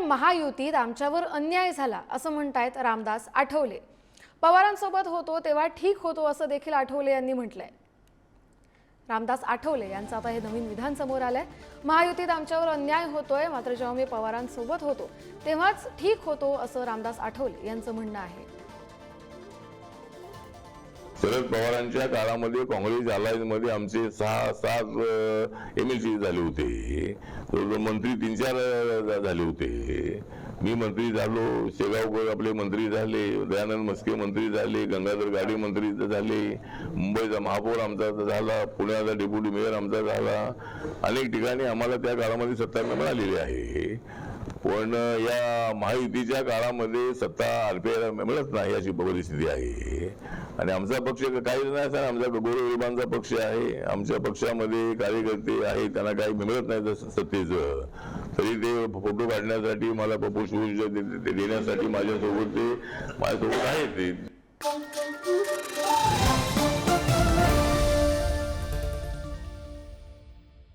महायुतीत आमच्यावर अन्याय झाला असं म्हणतायत रामदास आठवले. पवारांसोबत होतो तेव्हा ठीक होतो असं देखील आठवले यांनी म्हटलंय. रामदास आठवले यांचं आता हे नवीन विधान समोर आलंय. महायुतीत आमच्यावर अन्याय होतोय मात्र जेव्हा मी पवारांसोबत होतो तेव्हाच ठीक होतो असं रामदास आठवले यांचं म्हणणं आहे. शरद पवारांच्या काळामध्ये काँग्रेस अलायन्समध्ये आमचे सहा सात एम एल सी झाले होते. मंत्री तीन चार झाले होते. मी मंत्री झालो शेगावकर आपले मंत्री झाले दयानंद मस्के मंत्री झाले गंगाधर गाडी मंत्री झाले मुंबईचा महापौर आमचा झाला पुण्याचा डेप्युटी मेयर आमचा झाला. अनेक ठिकाणी आम्हाला त्या काळामध्ये सत्ता मिळालेली आहे. पण या महायुतीच्या काळामध्ये सत्ता आरपीआयला मिळत नाही अशी परिस्थिती आहे. आणि आमचा पक्ष काही नाही सर. आमचा गोरगरिबांचा पक्ष आहे. आमच्या पक्षामध्ये कार्यकर्ते आहेत त्यांना काही मिळत नाही सत्तेचं. तरी ते फोटो काढण्यासाठी मला पुष्पगुच्छ देण्यासाठी माझ्यासोबत ते माझ्यासोबत आहेत ते.